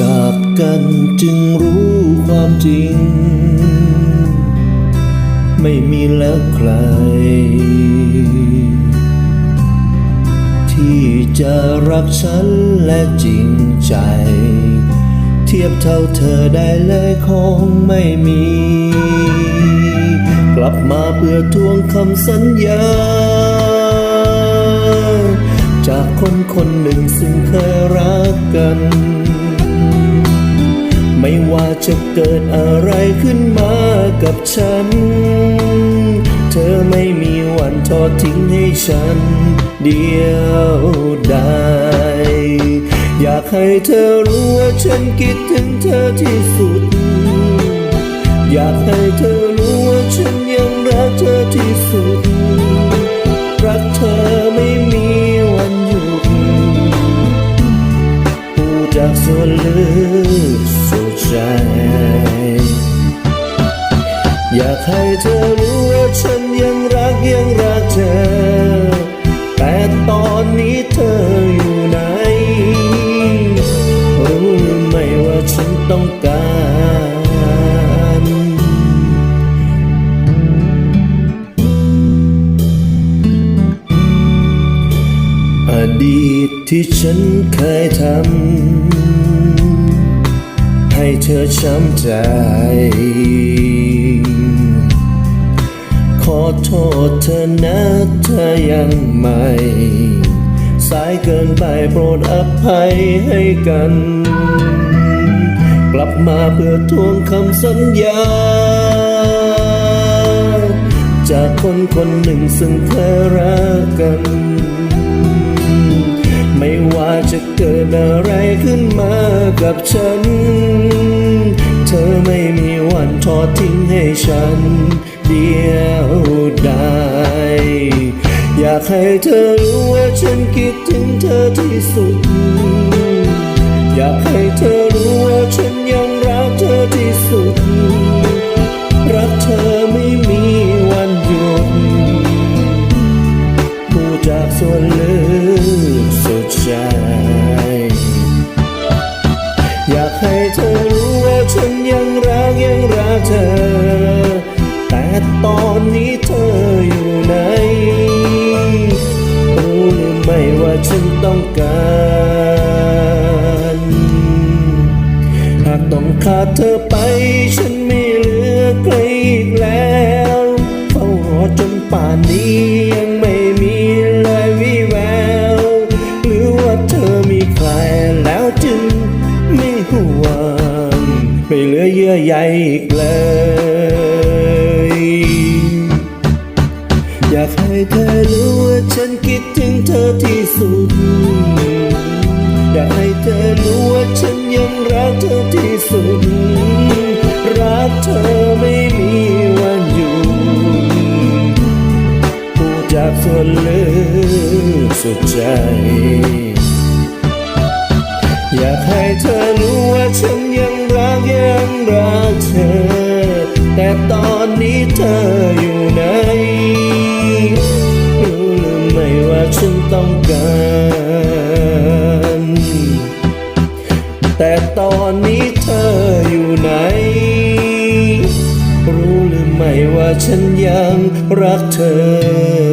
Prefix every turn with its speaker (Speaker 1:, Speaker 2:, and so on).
Speaker 1: จากันจึงรู้ความจริง ไม่มีแล้วใคร ที่จะรักฉันและจริงใจ เทียบเท่าเธอได้เลยคงไม่มี กลับมาเพื่อทวงคำสัญญา จากคนคนหนึ่งซึ่งเคยรักกัน ไม่ว่าจะเกิดอะไรขึ้นมากับฉัน เธอไม่มีวันทอดทิ้งให้ฉัน เดียวดายอยากให้เธอรู้ว่าฉันคิดถึงเธอที่สุด อยากให้เธอรู้ว่าฉันยัง ส่วนลึกสู่ใจ อยากให้เธอรู้ว่าฉันยังรักยังรักเธอ แต่ตอนนี้เธออยู่ไหน รู้หรือไม่ว่าฉันต้องการ ดีตที่ฉันเคยทำให้เธอช้ำใจ ขอโทษเธอนะเธอยังไม่สายเกินไปโปรดอภัยให้กัน กลับมาเพื่อทวงคำสัญญา จากคนคนหนึ่งซึ่งเคยรักกัน อะไรขึ้นมากับฉัน เธอไม่มีวันทอดทิ้งให้ฉัน เดียวดายอยากให้เธอรู้ว่าฉันคิดถึงเธอที่สุดากให้เธอรู้ว่าฉันยังรักยังรักเธอ แต่ตอนนี้เธออยู่ไหน รู้หรือไม่ว่าฉันต้องการหากต้องขาดเธอไปฉันไม่เหลือใครอีกแล้วเฝ้ารอจนป่านนี้ อใยอีกเลย อยากให้เธอรู้ว่าฉันคิดถึงเธอที่สุด อยากให้เธอรู้ว่าฉันยังรักเธอที่สุด รักเธอไม่มีวันหยุดผู้จากส่วนลึกสุดใจอยากให้เธอรู้ว่าฉันยังรักยังรัก ตอนนี้เธออยู่ไหนรู้หรือไม่ว่าฉันต้องการ แต่ตอนนี้เธออยู่ไหน รู้หรือไม่ว่าฉันยังรักเธอ